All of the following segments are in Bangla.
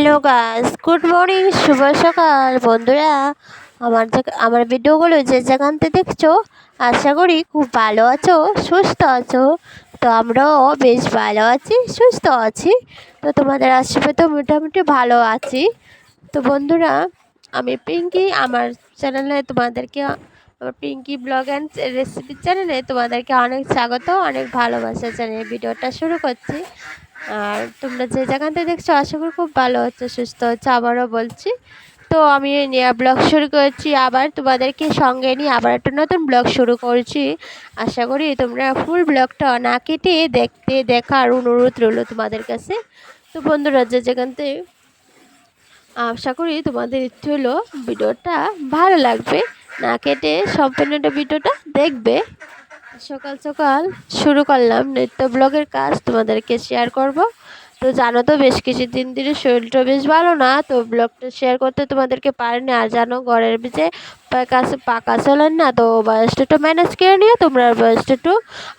হ্যালো গাইস গুড মর্নিং শুভ সকাল বন্ধুরা, আমার আমার ভিডিওগুলো যে যেখানতে দেখছ, আশা করি খুব ভালো আছো, সুস্থ আছো। তো আমরাও বেশ ভালো আছি, সুস্থ আছি। তো তোমাদের আশীর্বাদে মোটামুটি ভালো আছি। তো বন্ধুরা, আমি পিঙ্কি, আমার চ্যানেলে তোমাদেরকে, আমার পিঙ্কি ব্লগ অ্যান্ড রেসিপি চ্যানেলে তোমাদেরকে অনেক স্বাগত, অনেক ভালোবাসা জানিয়ে ভিডিওটা শুরু করছি। আর তোমরা যে জায়গাতে দেখছ, আশা করি খুব ভালো হচ্ছে সুস্থ হচ্ছে আবারও বলছি। তো আমি নিয়া ব্লগ শুরু করেছি। আবার তোমাদেরকে সঙ্গে নিয়ে আবার একটা নতুন ব্লগ শুরু করছি। আশা করি তোমরা ফুল ব্লগটা না কেটে দেখতে, দেখার অনুরোধ রইল তোমাদের কাছে। তো বন্ধুরা, যে যেখানতে আশা করি তোমাদের ইচ্ছে হলো ভিডিওটা ভালো লাগবে। না কেটে সম্পূর্ণটা ভিডিওটা দেখবে। সকাল সকাল শুরু করলাম নৃত্য ব্লগের কাজ, তোমাদেরকে শেয়ার করব। তো জানো তো বেশ কিছুদিন ধরে শরীরটা বেশ ভালো না, তো ব্লগটা শেয়ার করতে তোমাদেরকে পারিনি। আর জানো, ঘরের বিচে কাছে পাকা চলেন না, তো বয়সটা একটু ম্যানেজ করে নিও তোমরা বয়সটা একটু,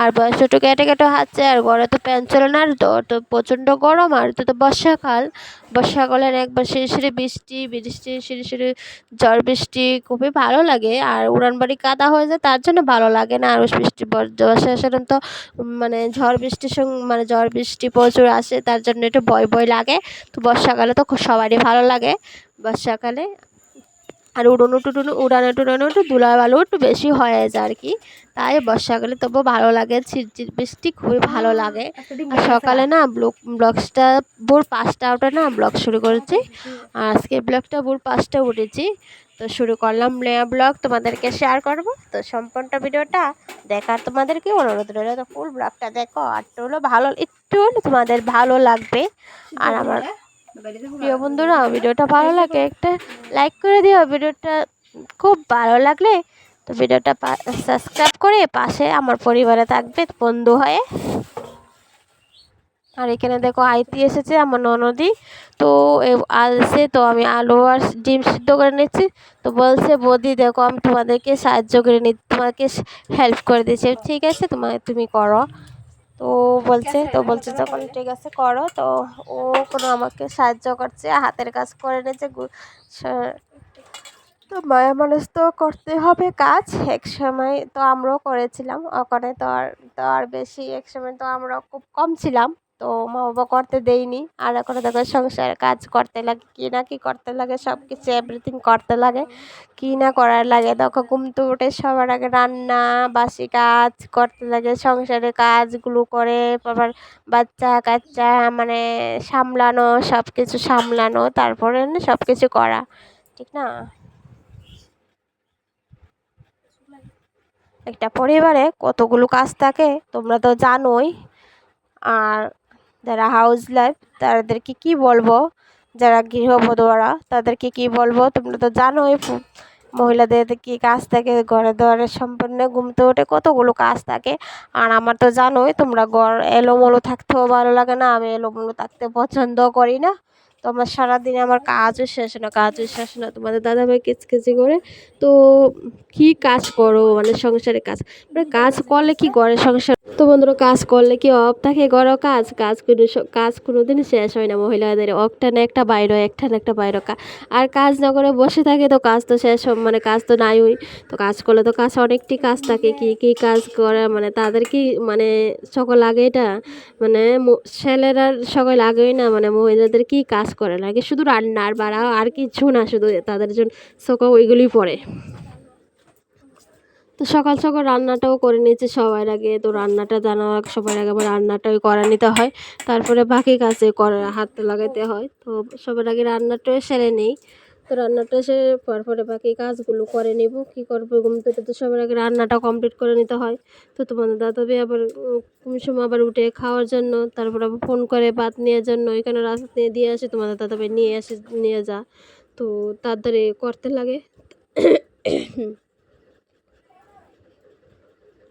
আর বয়সটা একটু কেটে কেটে হাঁটছে আর ঘরে তো প্যান চলে না, আর তো তো প্রচণ্ড গরম, আর তো তো বর্ষাকাল। বর্ষাকালের একবার সিঁড়ি বৃষ্টি বৃষ্টি সিঁড়ি ঝড় বৃষ্টি, খুবই ভালো লাগে, আর উড়ান বাড়ি কাদা হয়ে যায়, তার জন্য ভালো লাগে না, আর বৃষ্টি বর্ষা সাধারণত মানে ঝড় বৃষ্টির সঙ্গে মানে ঝড় বৃষ্টি প্রচুর আসে, তার জন্য একটু ভয় ভয় লাগে, তো বর্ষাকালে তো সবারই ভালো লাগে, বর্ষাকালে। আর উড়োনো টুটুনো উড়ানো টুড়ানো একটু ধুলা বালু একটু বেশি হয়ে যায় আর কি। তাই বর্ষাকালে তবু ভালো লাগে, ঝিরঝির বৃষ্টি খুবই ভালো লাগে। আর সকালে না ব্লগ ব্লগসটা, ভোর পাঁচটা ওটা না ব্লগ শুরু করেছি। আর আজকে ব্লগটা ভোর পাঁচটা উঠেছি। তো শুরু করলাম নেয়া ব্লগ, তোমাদেরকে শেয়ার করব। তো সম্পূর্ণ ভিডিওটা দেখার তোমাদেরকে অনুরোধ রইল, তো ফুল ব্লগটা দেখো। আর হলো ভালো, একটু হলো তোমাদের ভালো লাগবে। আর আমার প্রিয় বন্ধুরা ভিডিওটা ভালো লাগে একটা লাইক করে দিও ভিডিওটা খুব ভালো লাগলে তো ভিডিওটা সাবস্ক্রাইব করে পাশে আমার পরিবারে থাকবে বন্ধু হয়ে। আর এখানে দেখো আইতি এসেছে আমার ননদি তো আসছে তো আমি আলু আর ডিম সিদ্ধ করে নিচ্ছি। তো বলছে বৌদি দেখো আমি তোমাদেরকে সাহায্য করে নি তোমাকে হেল্প করে দিচ্ছি ঠিক আছে তোমার তুমি করো। তো বলছে তো বলছে যখন ঠিক আছে। করো তো ও কোনো আমাকে সাহায্য করছে হাতের কাজ করে নিয়েছে তো মায়া মানুষ তো করতে হবে কাজ এক সময় তো আমরাও করেছিলাম ওখানে তো আর তো আর বেশি এক সময় তো আমরা খুব কম ছিলাম। তো মা বাবা করতে দেয়নি। আর এখন দেখো সংসারে কাজ করতে লাগে, কী না কী করতে লাগে সব কিছু এভরিথিং করতে লাগে, কী না করার লাগে। দেখো ঘুমতে উঠে সবার আগে রান্না, বাসি কাজ করতে লাগে, সংসারের কাজগুলো করে, আবার বাচ্চা কাচ্চা মানে সামলানো সব কিছু সামলানো, তারপরে সব কিছু করা, ঠিক না? একটা পরিবারে কতগুলো কাজ থাকে, তোমরা তো জানোই। আর যারা হাউস লাইফ তাদেরকে কি বলব? যারা গৃহবধূরা, তাদেরকে কি বলব? তোমরা তো জানোই মহিলাদের কি কাজ থাকে? ঘরে দোয়ারে সম্পূর্ণ ঘুমতে ওঠে কতগুলো কাজ থাকে। আর আমার তো জানোই, তোমরা ঘর এলোমেলো থাকতেও ভালো লাগে না, আমি এলোমেলো থাকতে পছন্দ করি না। তো আমার সারাদিনে আমার কাজও শেষ না, কাজও শেষ না। তোমাদের দাদা দাদাভাই কিচকিচি করে, তো কি কাজ করো মানে সংসারে কাজ? মানে কাজ করলে কি ঘরে সংসার? তো বন্ধুরা, কাজ করলে কি অফ থাকে? ঘর কাজ কাজ কোনো কাজ কোনো দিনই শেষ হয় না মহিলাদের। একটা না একটা বাইরে একটা না একটা বাইরে আর কাজ না করে বসে থাকে তো কাজ তো শেষ মানে কাজ তো নাই ওই তো কাজ করলে তো কাজ, অনেকটি কাজ থাকে। কি কি কাজ করে মানে তাদের কি মানে সকল লাগে এটা? মানে ছেলেরা সকল আগেই না মানে মহিলাদের কি কাজ করে লাগে শুধু রান্নার বাড়া, আর কিছু না, শুধু তাদের জন্য সকাল ওইগুলি পড়ে। তো সকাল সকাল রান্নাটাও করে নিয়েছি সবার আগে। তো রান্নাটা জানা সবার আগে আবার রান্নাটাই করে নিতে হয়। তারপরে বাকি কাজে করা হাত লাগাইতে হয়। তো সবার আগে রান্নাটাও সেরে নেই। তো রান্নাটা সে পরে বাকি কাজগুলো করে নেব, কী করব ঘুম থেকে তো সবার আগে রান্নাটা কমপ্লিট করে নিতে হয়। তো তোমাদের দাদাবে আবার কোনো সময় আবার উঠে খাওয়ার জন্য, তারপর আবার ফোন করে ভাত নেওয়ার জন্য, এখানে রাস্তা নিয়ে দিয়ে আসে, তোমাদের দাদাবে নিয়ে আসে, নিয়ে যা। তো তাড়াতাড়ি করতে লাগে।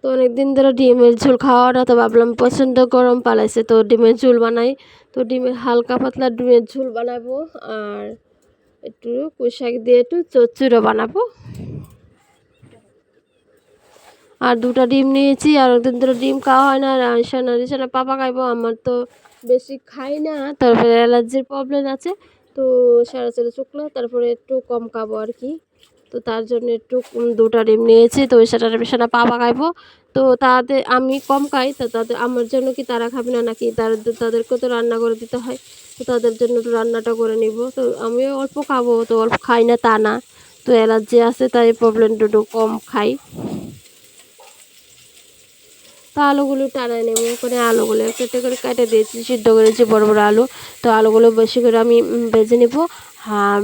তো অনেক দিন ধরে ডিমের ঝোল খাওয়া না, তো ভাবলাম প্রচণ্ড গরম পালাইছে, তো ডিমের ঝোল বানাই। তো ডিমের হালকা পাতলা ডিমের ঝোল বানাবো, আর একটু পোশাক দিয়ে একটু চচ্চুরো বানাবো। আর দুটো ডিম নিয়েছি, আর একদিন দুটো ডিম খাওয়া হয় না রিসানা রিসানা পাপা খাইবো, আমার তো বেশি খাই না, তারপরে অ্যালার্জির প্রবলেম আছে, তো সারা চারে শুকলো, তারপরে একটু কম খাব আর কি। তো তার জন্য একটু দুটা ডিম নিয়েছি, তো ওই সেটা সেটা পাপা খাইবো। তো তাদের, আমি কম খাই, তো তাদের, আমার জন্য কি তারা খাবে না, নাকি তাদের তাদেরকে তো রান্না করে দিতে হয়, তো তাদের জন্য একটু রান্নাটা করে নিব। তো আমিও অল্প খাব, তো অল্প খাই না, তা না। তো অ্যালার্জি আছে, তাই প্রবলেমটা একটু কম খাই। তো আলুগুলো টানায় নেব ওখানে আলুগুলো কেটে করে কেটে দিয়েছি, সিদ্ধ করেছি বড় বড় আলু। তো আলুগুলো বেশি করে আমি ভেজে নেব।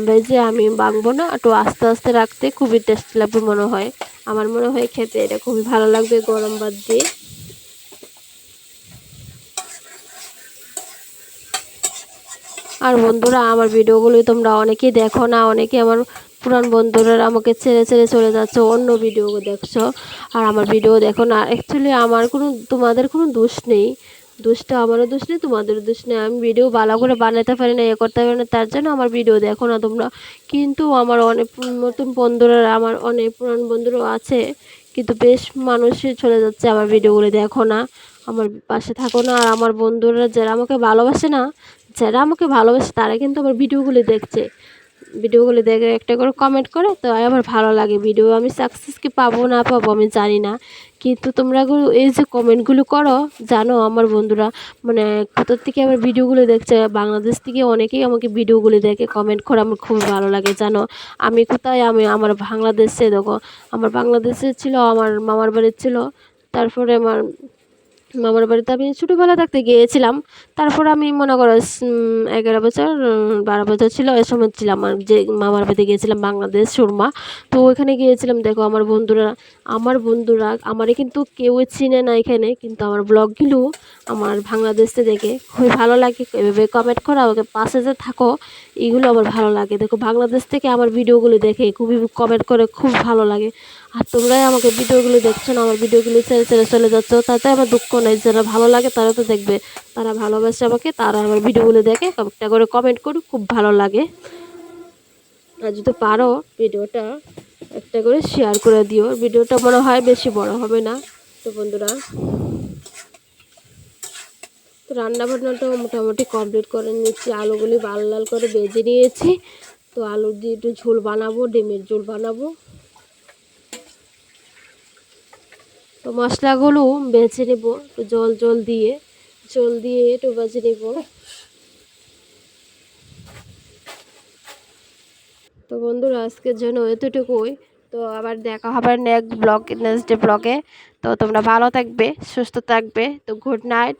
ভেজে আমি বাঙবো না একটু আস্তে আস্তে রাখতে খুবই টেস্টি লাগবে মনে হয়। আমার মনে হয় খেতে এটা খুবই ভালো লাগবে গরম ভাত দিয়ে। আর বন্ধুরা, আমার ভিডিওগুলো তোমরা অনেকেই দেখো না, অনেকে আমার পুরান বন্ধুরা আমাকে ছেড়ে ছেড়ে চলে যাচ্ছে, অন্য ভিডিও দেখছ। আর আমার ভিডিও দেখো না অ্যাকচুয়ালি আমার কোনো, তোমাদের কোনো দোষ নেই। দোষটা আমারও দোষ নেই, তোমাদেরও দোষ নেই। আমি ভিডিও ভালো করে বানাতে পারি না, এ করতে পারি না, তার জন্য আমার ভিডিও দেখো না তোমরা। কিন্তু আমার অনেক নতুন বন্ধুরা, আমার অনেক পুরান বন্ধুরাও আছে, কিন্তু বেশ মানুষই চলে যাচ্ছে আমার ভিডিওগুলো দেখো না, আমার পাশে থাকো না। আর আমার বন্ধুরা যারা আমাকে ভালোবাসে না, যারা আমাকে ভালোবাসে, তারা কিন্তু আমার ভিডিওগুলো দেখছে। ভিডিওগুলো দেখে একটা করে কমেন্ট করে, তো আমার ভালো লাগে। ভিডিও আমি সাকসেস কি পাবো না পাবো আমি জানি না। কিন্তু তোমরা এই যে কমেন্টগুলো করো, জানো আমার বন্ধুরা মানে কোথার থেকে আমার ভিডিওগুলো দেখছে? বাংলাদেশ থেকে অনেকেই আমাকে ভিডিওগুলো দেখে কমেন্ট করে, আমার খুব ভালো লাগে, জানো? আমি কোথায়? আমি আমার বাংলাদেশে, দেখো, আমার বাংলাদেশে ছিল, আমার মামার বাড়ির ছিল, তারপরে আমার মামার বাড়িতে আমি ছোটোবেলা থাকতে গিয়েছিলাম। তারপর আমি মনে করো এগারো বছর বারো বছর ছিল ওই সময় ছিলাম আমার যে মামার বাড়িতে গিয়েছিলাম, বাংলাদেশ সুরমা। তো ওইখানে গিয়েছিলাম, দেখো আমার বন্ধুরা আমার বন্ধুরা, আমারে কিন্তু কেউ চিনে না এখানে, কিন্তু আমার ব্লগগুলো আমার বাংলাদেশে দেখে খুবই ভালো লাগে। এভাবে কমেন্ট করা ওকে পাশে যে থাকো, এগুলো আমার ভালো লাগে। দেখো বাংলাদেশ থেকে আমার ভিডিওগুলো দেখে খুবই কমেন্ট করে, খুব ভালো লাগে। আর তোমরাই আমাকে ভিডিওগুলো দেখছ না, আমার ভিডিওগুলো ছেড়ে ছেড়ে চলে যাচ্ছ, তাতে আমার দুঃখ নেই। যারা ভালো লাগে তারা তো দেখবে, তারা ভালোবাসে আমাকে, তারা আমার ভিডিওগুলো দেখে একটা করে কমেন্ট করো খুব ভালো লাগে। আর যদি পারো ভিডিওটা একটা করে শেয়ার করে দিও। ভিডিওটা মনে হয় বেশি বড় হবে না। তো বন্ধুরা, তো রান্না বান্নাটাও মোটামুটি কমপ্লিট করে নিচ্ছি। আলুগুলি লাল লাল করে বেজে নিয়েছি। তো আলু দিয়ে একটু ঝোল বানাবো, ডিমের ঝোল বানাবো। তো মশলাগুলো বেছে নেব, একটু জল জল দিয়ে জল দিয়ে একটু বেছে নেব। তো বন্ধুরা, আজকের জন্য এতটুকুই। তো আবার দেখা হবে নেক্সট ব্লগ নেক্সট ডে ব্লগে তো তোমরা ভালো থাকবে, সুস্থ থাকবে। তো গুড নাইট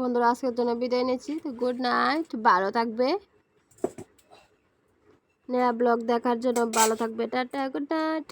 বন্ধুরা, আজকের জন্য বিদায় নিচ্ছি। তো গুড নাইট ভালো থাকবে। নেয়া ব্লগ দেখার জন্য ভালো থাকবে। Tata good night